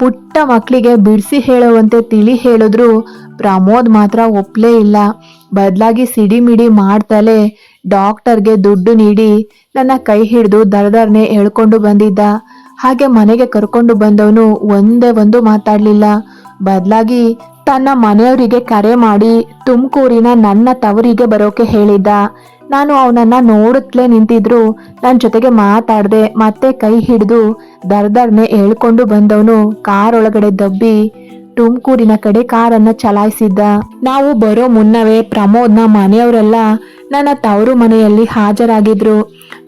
ಪುಟ್ಟ ಮಕ್ಕಳಿಗೆ ಬಿಡಿಸಿ ಹೇಳುವಂತೆ ತಿಳಿ ಹೇಳಿದ್ರು ಪ್ರಮೋದ್ ಮಾತ್ರ ಒಪ್ಲೇ ಇಲ್ಲ. ಬದಲಾಗಿ ಸಿಡಿಮಿಡಿ ಮಾಡ್ತಲೇ ಡಾಕ್ಟರ್ಗೆ ದುಡ್ಡು ನೀಡಿ ನನ್ನ ಕೈ ಹಿಡಿದು ದರದರ್ನೆ ಎಳ್ಕೊಂಡು ಬಂದಿದ್ದ. ಹಾಗೆ ಮನೆಗೆ ಕರ್ಕೊಂಡು ಬಂದವನು ಒಂದೇ ಒಂದು ಮಾತಾಡಲಿಲ್ಲ. ಬದಲಾಗಿ ತನ್ನ ಮನೆಯವರಿಗೆ ಕರೆ ಮಾಡಿ ತುಮಕೂರಿನ ನನ್ನ ತವರಿಗೆ ಬರೋಕೆ ಹೇಳಿದ್ದ. ನಾನು ಅವನನ್ನ ನೋಡುತ್ತಲೇ ನಿಂತಿದ್ರು ನನ್ನ ಜೊತೆಗೆ ಮಾತಾಡದೆ ಮತ್ತೆ ಕೈ ಹಿಡಿದು ದರ್ದರ್ನೆ ಹೇಳ್ಕೊಂಡು ಬಂದವನು ಕಾರ್ ಒಳಗಡೆ ದಬ್ಬಿ ತುಮಕೂರಿನ ಕಡೆ ಕಾರನ್ನ ಚಲಾಯಿಸಿದ್ದ. ನಾವು ಬರೋ ಮುನ್ನವೇ ಪ್ರಮೋದ್ನ ಮನೆಯವರೆಲ್ಲ ನನ್ನ ತವರು ಮನೆಯಲ್ಲಿ ಹಾಜರಾಗಿದ್ರು.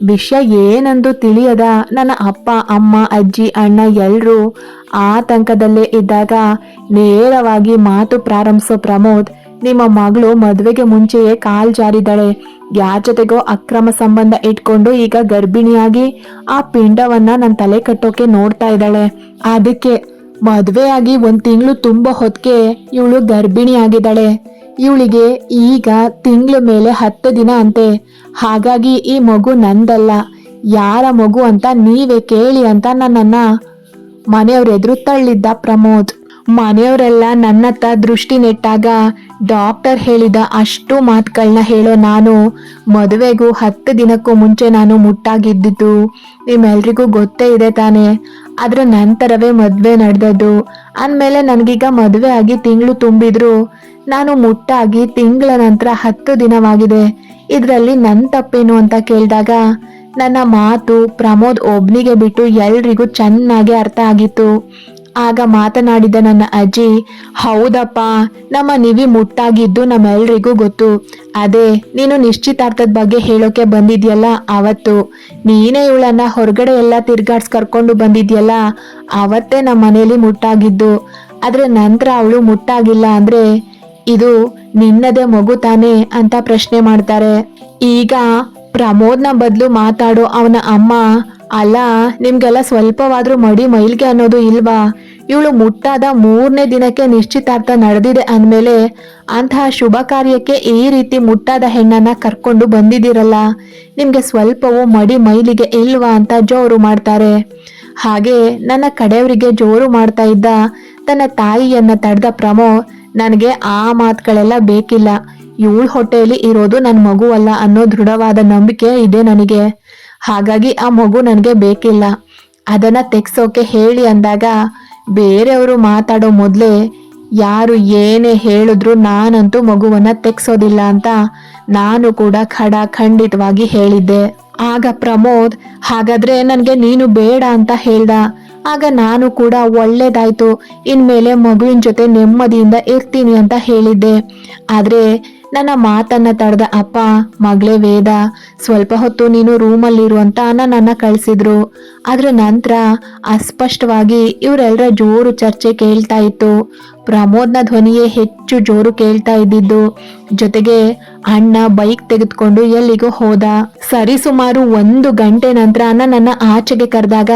ವಿಷಯ ಏನಂದು ತಿಳಿಯದ ನನ್ನ ಅಪ್ಪ, ಅಮ್ಮ, ಅಜ್ಜಿ, ಅಣ್ಣ ಎಲ್ಲರೂ ಆತಂಕದಲ್ಲೇ ಇದ್ದಾಗ ನೇರವಾಗಿ ಮಾತು ಪ್ರಾರಂಭಿಸೋ ಪ್ರಮೋದ್, ನಿಮ್ಮ ಮಗಳು ಮದುವೆಗೆ ಮುಂಚೆಯೇ ಕಾಲ್ ಜಾರಿದಾಳೆ. ಯಾರ ಜೊತೆಗೋ ಅಕ್ರಮ ಸಂಬಂಧ ಇಟ್ಕೊಂಡು ಈಗ ಗರ್ಭಿಣಿಯಾಗಿ ಆ ಪಿಂಡವನ್ನ ನನ್ನ ತಲೆ ಕಟ್ಟೋಕೆ ನೋಡ್ತಾ ಇದ್ದಾಳೆ. ಅದಕ್ಕೆ ಮದುವೆಯಾಗಿ ಒಂದ್ ತಿಂಗಳು ತುಂಬ ಹೊತ್ತಿಗೆ ಇವಳು ಗರ್ಭಿಣಿ ಆಗಿದ್ದಾಳೆ. ಇವಳಿಗೆ ಈಗ ತಿಂಗಳ ಮೇಲೆ ಹತ್ತು ದಿನ ಅಂತೆ. ಹಾಗಾಗಿ ಈ ಮಗು ನಂದಲ್ಲ. ಯಾರ ಮಗು ಅಂತ ನೀವೇ ಕೇಳಿ ಅಂತ ನನ್ನನ್ನ. ಮನೆಯವ್ರ ಎದುರು ತಳ್ಳಿದ್ದ ಪ್ರಮೋದ್. ಮನೆಯವರೆಲ್ಲ ನನ್ನತ್ತ ದೃಷ್ಟಿ ನೆಟ್ಟಾಗ ಡಾಕ್ಟರ್ ಹೇಳಿದ ಅಷ್ಟು ಮಾತುಗಳನ್ನ ಹೇಳೋ ನಾನು. ಮದುವೆಗೂ ಹತ್ತು ದಿನಕ್ಕೂ ಮುಂಚೆ ನಾನು ಮುಟ್ಟಾಗಿದ್ದಿದ್ದು. ನಿಮ್ಮೆಲ್ರಿಗೂ ಗೊತ್ತೇ ಇದೆ ತಾನೆ. ಅದ್ರ ನಂತರವೇ ಮದುವೆ ನಡೆದದ್ದು. ಅಂದಮೇಲೆ ನನಗೀಗ ಮದುವೆ ಆಗಿ ತಿಂಗಳು ತುಂಬಿದ್ರು. ನಾನು ಮುಟ್ಟಾಗಿ ತಿಂಗಳ ನಂತರ ಹತ್ತು ದಿನವಾಗಿದೆ. ಇದರಲ್ಲಿ ನನ್ನ ತಪ್ಪೇನು ಅಂತ ಕೇಳಿದಾಗ ನನ್ನ ಮಾತು ಪ್ರಮೋದ್ ಒಬ್ನಿಗೆ ಬಿಟ್ಟು ಎಲ್ರಿಗೂ ಚೆನ್ನಾಗಿ ಅರ್ಥ ಆಗಿತ್ತು. ಆಗ ಮಾತನಾಡಿದ ನನ್ನ ಅಜ್ಜಿ, ಹೌದಪ್ಪ, ನಮ್ಮ ನಿವಿ ಮುಟ್ಟಾಗಿದ್ದು ನಮ್ಮೆಲ್ರಿಗೂ ಗೊತ್ತು. ಅದೇ, ನೀನು ನಿಶ್ಚಿತಾರ್ಥದ ಬಗ್ಗೆ ಹೇಳೋಕೆ ಬಂದಿದ್ಯಲ್ಲ ಅವತ್ತು. ನೀನೇ ಇವಳನ್ನ ಹೊರಗಡೆ ಎಲ್ಲ ತಿರ್ಗಾಡ್ಸ್ ಕರ್ಕೊಂಡು ಬಂದಿದ್ಯಲ್ಲ, ಅವತ್ತೇ ನಮ್ಮ ಮನೇಲಿ ಮುಟ್ಟಾಗಿದ್ದು. ಆದ್ರೆ ನಂತರ ಅವಳು ಮುಟ್ಟಾಗಿಲ್ಲ ಅಂದ್ರೆ, ಇದು ನಿನ್ನದೇ ಮಗು ತಾನೇ ಅಂತ ಪ್ರಶ್ನೆ ಮಾಡ್ತಾರೆ. ಈಗ ಪ್ರಮೋದ್ನ ಬದಲು ಮಾತಾಡೋ ಅವನ ಅಮ್ಮ ಅಲ್ಲ, ನಿಮ್ಗೆಲ್ಲ ಸ್ವಲ್ಪವಾದ್ರೂ ಮಡಿ ಮೈಲ್ಗೆ ಅನ್ನೋದು ಇಲ್ವಾ? ಇವಳು ಮುಟ್ಟಾದ ಮೂರನೇ ದಿನಕ್ಕೆ ನಿಶ್ಚಿತಾರ್ಥ ನಡೆದಿದೆ ಅಂದಮೇಲೆ ಅಂತಹ ಶುಭ ಕಾರ್ಯಕ್ಕೆ ಈ ರೀತಿ ಮುಟ್ಟಾದ ಹೆಣ್ಣನ್ನ ಕರ್ಕೊಂಡು ಬಂದಿದ್ದೀರಲ್ಲ, ನಿಮ್ಗೆ ಸ್ವಲ್ಪವೂ ಮಡಿ ಮೈಲಿಗೆ ಇಲ್ವಾ ಅಂತ ಜೋರು ಮಾಡ್ತಾರೆ. ಹಾಗೆ ನನ್ನ ಕಡೆಯವರಿಗೆ ಜೋರು ಮಾಡ್ತಾ ಇದ್ದ ತನ್ನ ತಾಯಿಯನ್ನ ತಡೆದ ಪ್ರಮೋ, ನನಗೆ ಆ ಮಾತುಗಳೆಲ್ಲ ಬೇಕಿಲ್ಲ. ಇವಳ ಹೊಟ್ಟೆಯಲ್ಲಿ ಇರೋದು ನನ್ನ ಮಗುವಲ್ಲ ಅನ್ನೋ ದೃಢವಾದ ನಂಬಿಕೆ ಇದೆ ನನಗೆ. ಹಾಗಾಗಿ ಆ ಮಗು ನನಗೆ ಬೇಕಿಲ್ಲ. ಅದನ್ನ ತೆಗ್ಸೋಕೆ ಹೇಳಿ ಅಂದಾಗ ಬೇರೆಯವರು ಮಾತಾಡೋ ಮೊದಲೇ ಯಾರು ಏನೇ ಹೇಳಿದ್ರು ನಾನಂತೂ ಮಗುವನ್ನ ತೆಗ್ಸೋದಿಲ್ಲ ಅಂತ ನಾನು ಕೂಡ ಖಡ ಖಂಡಿತವಾಗಿ ಹೇಳಿದ್ದೆ. ಆಗ ಪ್ರಮೋದ್, ಹಾಗಾದ್ರೆ ನನಗೆ ನೀನು ಬೇಡ ಅಂತ ಹೇಳ್ದ. ಆಗ ನಾನು ಕೂಡ ಒಳ್ಳೇದಾಯ್ತು. ಇನ್ಮೇಲೆ ಮಗುವಿನ ಜೊತೆ ನೆಮ್ಮದಿಯಿಂದ ಇರ್ತೀನಿ ಅಂತ ಹೇಳಿದ್ದೆ. ಆದ್ರೆ ನನ್ನ ಮಾತನ್ನ ತಡೆದ ಅಪ್ಪ, ಮಗಳೇ ವೇದ, ಸ್ವಲ್ಪ ಹೊತ್ತು ನೀನು ರೂಮಲ್ಲಿರು ಅಂತ ನನ್ನ ಕಳಿಸಿದ್ರು. ಅದ್ರ ನಂತರ ಅಸ್ಪಷ್ಟವಾಗಿ ಇವರೆಲ್ಲರ ಜೋರು ಚರ್ಚೆ ಕೇಳ್ತಾ ಇತ್ತು. ಪ್ರಮೋದ್ನ ಧ್ವನಿಯೇ ಹೆಚ್ಚು ಜೋರು ಕೇಳ್ತಾ ಇದ್ದಿದ್ದು. ಜೊತೆಗೆ ಅಣ್ಣ ಬೈಕ್ ತೆಗೆದುಕೊಂಡು ಎಲ್ಲಿಗೂ ಹೋದ. ಸರಿ ಸುಮಾರು ಒಂದು ಗಂಟೆ ನಂತರ ಅಣ್ಣ ನನ್ನ ಆಚೆಗೆ ಕರೆದಾಗ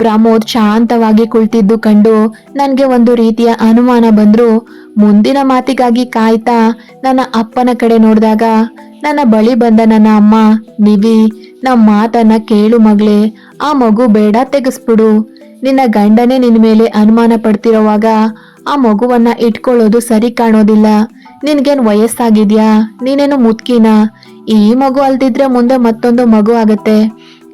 ಪ್ರಮೋದ್ ಶಾಂತವಾಗಿ ಕುಳಿತಿದ್ದು ಕಂಡು ನನಗೆ ಒಂದು ರೀತಿಯ ಅನುಮಾನ ಬಂದ್ರು. ಮುಂದಿನ ಮಾತಿಗಾಗಿ ಕಾಯ್ತಾ ನನ್ನ ಅಪ್ಪನ ಕಡೆ ನೋಡಿದಾಗ, ನನ್ನ ಬಳಿ ಬಂದ ನನ್ನ ಅಮ್ಮ, ನಿವಿ ನಮ್ಮ ಮಾತನ್ನ ಕೇಳು ಮಗಳೇ, ಆ ಮಗು ಬೇಡ ತೆಗೆಸ್ಬಿಡು. ನಿನ್ನ ಗಂಡನೇ ನಿನ್ನ ಮೇಲೆ ಅನುಮಾನ ಪಡ್ತಿರೋವಾಗ ಆ ಮಗುವನ್ನ ಇಟ್ಕೊಳ್ಳೋದು ಸರಿ ಕಾಣೋದಿಲ್ಲ. ನಿನ್ಗೇನ್ ವಯಸ್ಸಾಗಿದ್ಯಾ? ನೀನೇನು ಮುತ್ಕಿನ? ಈ ಮಗು ಅಲ್ದಿದ್ರೆ ಮುಂದೆ ಮತ್ತೊಂದು ಮಗು ಆಗತ್ತೆ.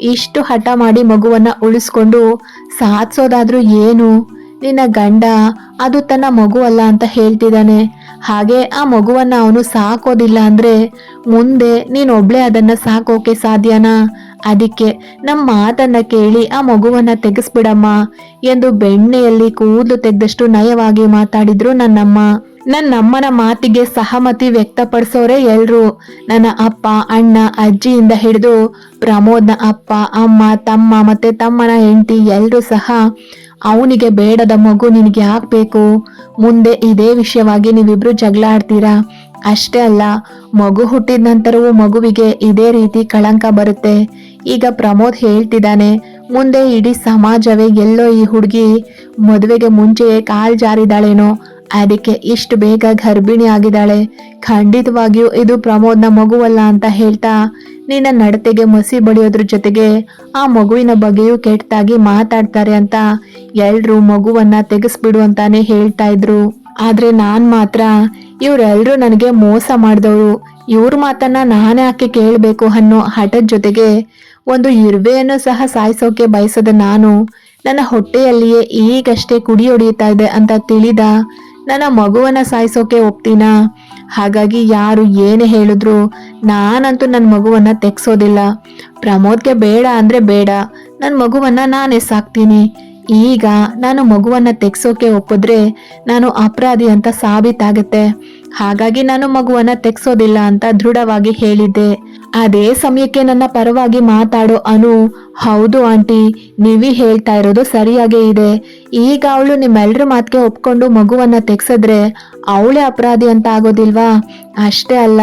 ಇಷ್ಟು ಹಠ ಮಾಡಿ ಮಗುವನ್ನ ಉಳಿಸ್ಕೊಂಡು ಸಾಧಿಸೋದಾದ್ರೂ ಏನು? ನಿನ್ನ ಗಂಡ ಅದು ತನ್ನ ಮಗು ಅಲ್ಲ ಅಂತ ಹೇಳ್ತಿದ್ದಾನೆ. ಹಾಗೆ ಆ ಮಗುವನ್ನ ಅವನು ಸಾಕೋದಿಲ್ಲ ಅಂದ್ರೆ ಮುಂದೆ ನೀನೊಬ್ಳೆ ಅದನ್ನ ಸಾಕೋಕೆ ಸಾಧ್ಯನಾ? ಅದಕ್ಕೆ ನಮ್ಮ ಮಾತನ್ನ ಕೇಳಿ ಆ ಮಗುವನ್ನ ತೆಗೆಸ್ಬಿಡಮ್ಮ ಎಂದು ಬೆಣ್ಣೆಯಲ್ಲಿ ಕೂದಲು ತೆಗೆದಷ್ಟು ನಯವಾಗಿ ಮಾತಾಡಿದ್ರು ನನ್ನಮ್ಮ. ನನ್ನಮ್ಮನ ಮಾತಿಗೆ ಸಹಮತಿ ವ್ಯಕ್ತಪಡಿಸೋರೆ ಎಲ್ರು. ನನ್ನ ಅಪ್ಪ, ಅಣ್ಣ, ಅಜ್ಜಿಯಿಂದ ಹಿಡಿದು ಪ್ರಮೋದ್ನ ಅಪ್ಪ, ಅಮ್ಮ, ತಮ್ಮ ಮತ್ತೆ ತಮ್ಮನ ಹೆಂಡತಿ ಎಲ್ಲರೂ ಸಹ ಅವನಿಗೆ ಬೇಡದ ಮಗು ನಿನಗೆ ಯಾಕೆ ಮುಂದೆ ಇದೇ ವಿಷಯವಾಗಿ ನೀವಿಬ್ರು ಜಗಳ ಆಡ್ತೀರಾ ಅಷ್ಟೇ ಅಲ್ಲ, ಮಗು ಹುಟ್ಟಿದ ನಂತರವೂ ಮಗುವಿಗೆ ಇದೇ ರೀತಿ ಕಳಂಕ ಬರುತ್ತೆ. ಈಗ ಪ್ರಮೋದ್ ಹೇಳ್ತಿದ್ದಾನೆ, ಮುಂದೆ ಇಡೀ ಸಮಾಜವೇ ಎಲ್ಲೋ ಈ ಹುಡುಗಿ ಮದುವೆಗೆ ಮುಂಚೆಯೇ ಕಾಲ್ ಜಾರಿದಾಳೇನೋ ಅದಕ್ಕೆ ಇಷ್ಟು ಬೇಗ ಗರ್ಭಿಣಿ ಆಗಿದ್ದಾಳೆ ಖಂಡಿತವಾಗಿಯೂ ಇದು ಪ್ರಮೋದ್ನ ಮಗುವಲ್ಲ ಅಂತ ಹೇಳ್ತಾ ನಿನ್ನ ನಡತೆಗೆ ಮಸಿ ಬಳಿಯೋದ್ರ ಜೊತೆಗೆ ಆ ಮಗುವಿನ ಬಗ್ಗೆಯೂ ಕೆಟ್ಟದಾಗಿ ಮಾತಾಡ್ತಾರೆ ಅಂತ ಎಲ್ರು ಮಗುವನ್ನ ತೆಗೆಸ್ಬಿಡು ಅಂತಾನೆ ಹೇಳ್ತಾ ಇದ್ರು. ಆದ್ರೆ ನಾನ್ ಮಾತ್ರ ಇವರೆಲ್ಲರೂ ನನಗೆ ಮೋಸ ಮಾಡಿದವರು. ಇವ್ರ ಮಾತನ್ನ ನಾನೇ ಯಾಕೆ ಕೇಳಬೇಕು ಅನ್ನೋ ಹಠದ ಜೊತೆಗೆ ಒಂದು ಇರುವೆಯನ್ನು ಸಹ ಸಾಯಿಸೋಕೆ ಬಯಸದ ನಾನು ನನ್ನ ಹೊಟ್ಟೆಯಲ್ಲಿಯೇ ಈಗಷ್ಟೇ ಕುಡಿ ಹೊಡೆಯುತ್ತಾ ಇದೆ ಅಂತ ತಿಳಿದ ನನ್ನ ಮಗುವನ್ನ ಸಾಯಿಸೋಕೆ ಒಪ್ತೀನಾ? ಹಾಗಾಗಿ ಯಾರು ಏನೇ ಹೇಳಿದ್ರು ನಾನಂತೂ ನನ್ನ ಮಗುವನ್ನ ತೆಗ್ಸೋದಿಲ್ಲ. ಪ್ರಮೋದ್ಗೆ ಬೇಡ ಅಂದ್ರೆ ಬೇಡ. ನನ್ನ ಮಗುವನ್ನ ನಾನೇ ಸಾಕ್ತೀನಿ. ಈಗ ನಾನು ಮಗುವನ್ನ ತೆಗ್ಸೋಕೆ ಒಪ್ಪಿದ್ರೆ ನಾನು ಅಪರಾಧಿ ಅಂತ ಸಾಬೀತಾಗತ್ತೆ. ಹಾಗಾಗಿ ನಾನು ಮಗುವನ್ನ ತೆಗ್ಸೋದಿಲ್ಲ ಅಂತ ದೃಢವಾಗಿ ಹೇಳಿದ್ದೆ. ಅದೇ ಸಮಯಕ್ಕೆ ನನ್ನ ಪರವಾಗಿ ಮಾತಾಡೋ ಅನು. ಹೌದು ಆಂಟಿ, ನೀವೇ ಹೇಳ್ತಾ ಇರೋದು ಸರಿಯಾಗೇ ಇದೆ. ಈಗ ಅವಳು ನಿಮ್ಮೆಲ್ಲರ ಮಾತಿಗೆ ಒಪ್ಕೊಂಡು ಮಗುವನ್ನ ತೆಗ್ಸಿದ್ರೆ ಅವಳೇ ಅಪರಾಧಿ ಅಂತ ಆಗೋದಿಲ್ವಾ? ಅಷ್ಟೇ ಅಲ್ಲ.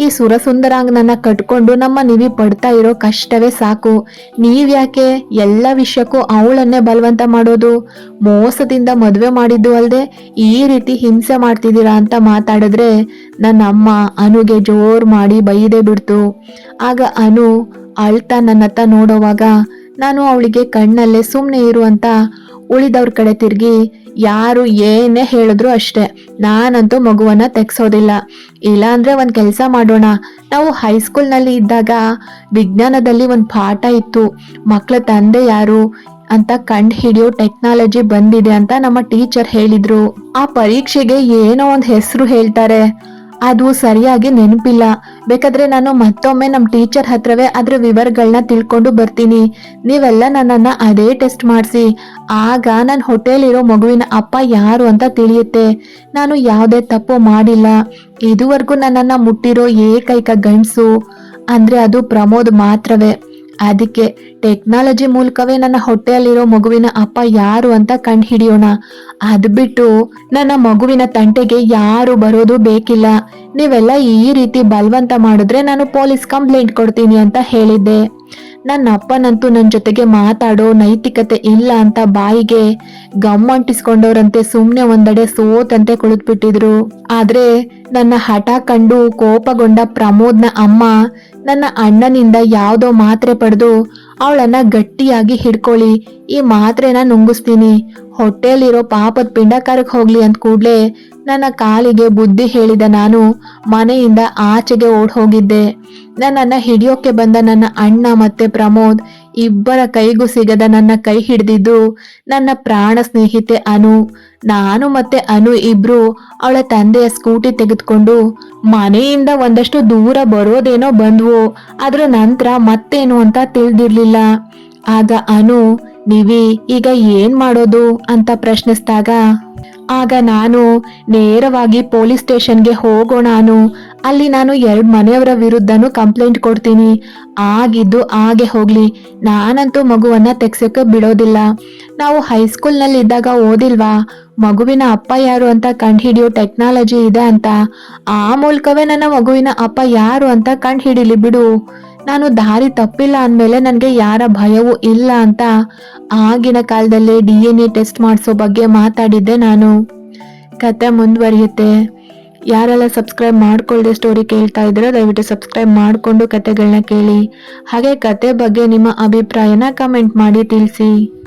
ಈ ಸುರಸುಂದರಾಂಗನನ್ನ ಕಟ್ಕೊಂಡು ನಮ್ಮ ನಿವಿ ಪಡ್ತಾ ಇರೋ ಕಷ್ಟವೇ ಸಾಕು. ನೀವ್ಯಾಕೆ ಎಲ್ಲ ವಿಷಯಕ್ಕೂ ಅವಳನ್ನೇ ಬಲವಂತ ಮಾಡೋದು? ಮೋಸದಿಂದ ಮದುವೆ ಮಾಡಿದ್ದು ಅಲ್ಲದೆ ಈ ರೀತಿ ಹಿಂಸೆ ಮಾಡ್ತಿದ್ದೀರಾ ಅಂತ ಮಾತಾಡಿದ್ರೆ ನನ್ನ ಅಮ್ಮ ಅನುಗೆ ಜೋರ್ ಮಾಡಿ ಬೈದೇ ಬಿಡ್ತು. ಆಗ ಅನು ಅಳ್ತಾ ನನ್ನತ್ತ ನೋಡೋವಾಗ ನಾನು ಅವಳಿಗೆ ಕಣ್ಣಲ್ಲೇ ಸುಮ್ಮನೆ ಇರು ಅಂತ ಉಳಿದವ್ರ ಕಡೆ ತಿರುಗಿ ಯಾರು ಏನೇ ಹೇಳಿದ್ರು ಅಷ್ಟೇ. ನಾನಂತೂ ಮಗುವನ್ನ ತೆಗ್ಸೋದಿಲ್ಲ. ಇಲ್ಲ ಅಂದ್ರೆ ಒಂದು ಕೆಲಸ ಮಾಡೋಣ. ನಾವು ಹೈಸ್ಕೂಲ್ನಲ್ಲಿ ಇದ್ದಾಗ ವಿಜ್ಞಾನದಲ್ಲಿ ಒಂದು ಪಾಠ ಇತ್ತು. ಮಕ್ಕಳ ತಂದೆ ಯಾರು ಅಂತ ಕಂಡು ಹಿಡಿಯೋ ಟೆಕ್ನಾಲಜಿ ಬಂದಿದೆ ಅಂತ ನಮ್ಮ ಟೀಚರ್ ಹೇಳಿದ್ರು. ಆ ಪರೀಕ್ಷೆಗೆ ಏನೋ ಒಂದು ಹೆಸರು ಹೇಳ್ತಾರೆ. ಅದು ಸರಿಯಾಗಿ ನೆನಪಿಲ್ಲ. ಬೇಕಾದ್ರೆ ನಾನು ಮತ್ತೊಮ್ಮೆ ನಮ್ಮ ಟೀಚರ್ ಹತ್ರವೇ ಅದ್ರ ವಿವರಗಳನ್ನ ತಿಳ್ಕೊಂಡು ಬರ್ತೀನಿ. ನೀವೆಲ್ಲ ನನ್ನನ್ನು ಅದೇ ಟೆಸ್ಟ್ ಮಾಡಿಸಿ. ಆಗ ನನ್ನ ಹೋಟೆಲಿರೋ ಮಗುವಿನ ಅಪ್ಪ ಯಾರು ಅಂತ ತಿಳಿಯುತ್ತೆ. ನಾನು ಯಾವುದೇ ತಪ್ಪು ಮಾಡಿಲ್ಲ. ಇದುವರೆಗೂ ನನ್ನನ್ನು ಮುಟ್ಟಿರೋ ಏಕೈಕ ಗಂಡಸು. ಅಂದರೆ ಅದು ಪ್ರಮೋದ್ ಮಾತ್ರವೇ. ಅದಕ್ಕೆ ಟೆಕ್ನಾಲಜಿ ಮೂಲಕವೇ ನನ್ನ ಹೊಟ್ಟೆಯಲ್ಲಿರೋ ಮಗುವಿನ ಅಪ್ಪ ಯಾರು ಅಂತ ಕಂಡು ಹಿಡಿಯೋಣ ಅದು ಬಿಟ್ಟು ನನ್ನ ಮಗುವಿನ ತಂಟೆಗೆ ಯಾರು ಬರೋದು ಬೇಕಿಲ್ಲ. ನೀವೆಲ್ಲ ಈ ರೀತಿ ಬಲವಂತ ಮಾಡಿದ್ರೆ ನಾನು ಪೊಲೀಸ್ ಕಂಪ್ಲೇಂಟ್ ಕೊಡ್ತೀನಿ ಅಂತ ಹೇಳಿದ್ದೆ. ನನ್ನ ಅಪ್ಪನಂತೂ ನನ್ನ ಜೊತೆಗೆ ಮಾತಾಡೋ ನೈತಿಕತೆ ಇಲ್ಲ ಅಂತ ಬಾಯಿಗೆ ಗಮ್ ಅಂಟಿಸ್ಕೊಂಡವ್ರಂತೆ ಸುಮ್ನೆ ಒಂದೆಡೆ ಸೋತಂತೆ ಕುಳಿತುಬಿಟ್ಟಿದ್ರು. ಆದ್ರೆ ನನ್ನ ಹಠ ಕಂಡು ಕೋಪಗೊಂಡ ಪ್ರಮೋದ್ನ ಅಮ್ಮ ನನ್ನ ಅಣ್ಣನಿಂದ ಯಾವುದೋ ಮಾತ್ರೆ ಪಡೆದು ಅವಳನ್ನ ಗಟ್ಟಿಯಾಗಿ ಹಿಡ್ಕೊಳ್ಳಿ. ಈ ಮಾತ್ರೆನ ನುಂಗಿಸ್ತೀನಿ. ಹೊಟ್ಟೆಯಲ್ಲಿರೋ ಪಾಪದ ಕರಕ್ ಹೋಗ್ಲಿ ಅಂತ ಕೂಡ್ಲೆ ನನ್ನ ಕಾಲಿಗೆ ಬುದ್ಧಿ ಹೇಳಿದ ನಾನು ಮನೆಯಿಂದ ಆಚೆಗೆ ಓಡ್ ಹೋಗಿದ್ದೆ. ನನ್ನನ್ನ ಹಿಡಿಯೋಕೆ ಬಂದ ನನ್ನ ಅಣ್ಣ ಮತ್ತೆ ಪ್ರಮೋದ್ ಇಬ್ಬರ ಕೈಗೂ ಸಿಗದ ನನ್ನ ಕೈ ಹಿಡಿದಿದ್ದು ನನ್ನ ಪ್ರಾಣ ಸ್ನೇಹಿತೆ ಅನು. ನಾನು ಮತ್ತೆ ಅನು ಇಬ್ರು ಅವಳ ತಂದೆಯ ಸ್ಕೂಟಿ ತೆಗೆದುಕೊಂಡು ಮನೆಯಿಂದ ಒಂದಷ್ಟು ದೂರ ಬರೋದೇನೋ ಬಂದ್ವು. ಅದರ ನಂತರ ಮತ್ತೇನು ಅಂತ ತಿಳಿದಿರ್ಲಿಲ್ಲ. ಆಗ ಅನು, ನೀವಿ, ಈಗ ಏನ್ ಮಾಡೋದು? ಅಂತ ಪ್ರಶ್ನಿಸಿದಾಗ ಆಗ ನಾನು ನೇರವಾಗಿ ಪೊಲೀಸ್ ಸ್ಟೇಷನ್ಗೆ ಹೋಗೋಣ ಅನು ಅಲ್ಲಿ ನಾನು ಎರಡು ಮನೆಯವರ ವಿರುದ್ಧನೂ ಕಂಪ್ಲೇಂಟ್ ಕೊಡ್ತೀನಿ. ಆಗಿದ್ದು ಹಾಗೆ ಹೋಗ್ಲಿ. ನಾನಂತೂ ಮಗುವನ್ನ ತೆಗ್ಸಕ್ಕೆ ಬಿಡೋದಿಲ್ಲ. ನಾವು ಹೈಸ್ಕೂಲ್ನಲ್ಲಿ ಇದ್ದಾಗ ಓದಿಲ್ವಾ? ಮಗುವಿನ ಅಪ್ಪ ಯಾರು ಅಂತ ಕಂಡುಹಿಡಿಯೋ ಟೆಕ್ನಾಲಜಿ ಇದೆ ಅಂತ. ಆ ಮೂಲಕವೇ ನನ್ನ ಮಗುವಿನ ಅಪ್ಪ ಯಾರು ಅಂತ ಕಂಡುಹಿಡಿಲಿ ಬಿಡು. ನಾನು ದಾರಿ ತಪ್ಪಿಲ್ಲ ಅಂದಮೇಲೆ ನನಗೆ ಯಾರ ಭಯವೂ ಇಲ್ಲ ಅಂತ ಆಗಿನ ಕಾಲದಲ್ಲಿ ಡಿ ಎನ್ ಎ ಟೆಸ್ಟ್ ಮಾಡಿಸೋ ಬಗ್ಗೆ ಮಾತಾಡಿದ್ದೆ ನಾನು. ಕತೆ ಮುಂದುವರಿಯುತ್ತೆ. ಯಾರೆಲ್ಲ ಸಬ್ಸ್ಕ್ರೈಬ್ ಮಾಡ್ಕೊಳ್ಳದೆ ಸ್ಟೋರಿ ಕೇಳ್ತಾ ಇದ್ರೆ ದಯವಿಟ್ಟು ಸಬ್ಸ್ಕ್ರೈಬ್ ಮಾಡಿಕೊಂಡು ಕತೆಗಳನ್ನ ಕೇಳಿ. ಹಾಗೆ ಕತೆ ಬಗ್ಗೆ ನಿಮ್ಮ ಅಭಿಪ್ರಾಯನ ಕಮೆಂಟ್ ಮಾಡಿ ತಿಳಿಸಿ.